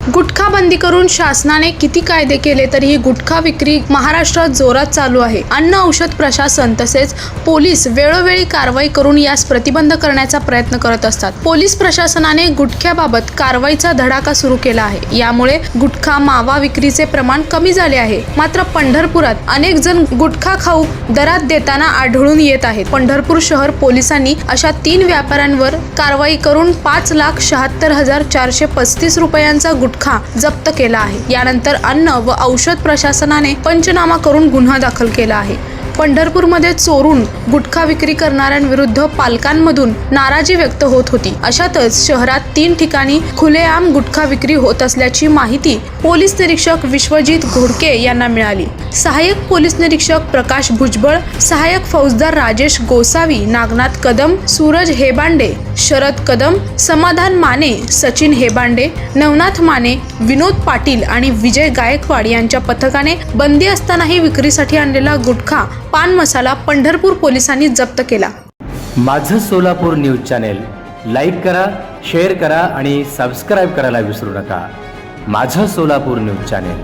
गुटखा बंदी करून शासनाने किती कायदे केले तरीही गुटखा विक्री महाराष्ट्रात जोरात चालू आहे. अन्न औषध प्रशासन तसेच पोलीस वेळोवेळी कारवाई करून यास प्रतिबंध करण्याचा प्रयत्न करत असतात. पोलीस प्रशासनाने गुटख्याबाबत कारवाईचा धडाका सुरू केला आहे. यामुळे गुटखा मावा विक्रीचे प्रमाण कमी झाले आहे. मात्र पंढरपुरात अनेक जण गुटखा खाऊ दरात देताना आढळून येत आहेत. पंढरपूर शहर पोलिसांनी अशा तीन व्यापाऱ्यांवर कारवाई करून पाच लाख शहात्तर हजार चारशे पस्तीस रुपयांचा गुटखा जप्त केला आहे. यानंतर अन्न व औषध प्रशासनाने पंचनामा करून गुन्हा दाखल केला आहे. पंढरपूरमध्ये चोरून गुटखा विक्री करणाऱ्यांविरुद्ध पालकांमधून नाराजी व्यक्त होत होती. अशातच शहरात तीन ठिकाणी खुलेआम गुटखा विक्री होत असल्याची माहिती पोलीस निरीक्षक विश्वजित घोडके यांना मिळाली. सहाय्यक पोलीस निरीक्षक प्रकाश भुजबळ सहाय्यक फौजदार राजेश गोसावी नागनाथ कदम सूरज हेबांडे शरद कदम समाधान माने सचिन हेबांडे नवनाथ माने विनोद पाटील आणि विजय गायकवाड यांच्या पथकाने बंदी असतानाही विक्रीसाठी आणलेला गुटखा पान मसाला पंढरपूर पोलिसांनी जप्त केला. माझं सोलापूर न्यूज चॅनेल लाईक करा शेअर करा आणि सबस्क्राईब करायला विसरू नका. माझं सोलापूर न्यूज चॅनेल.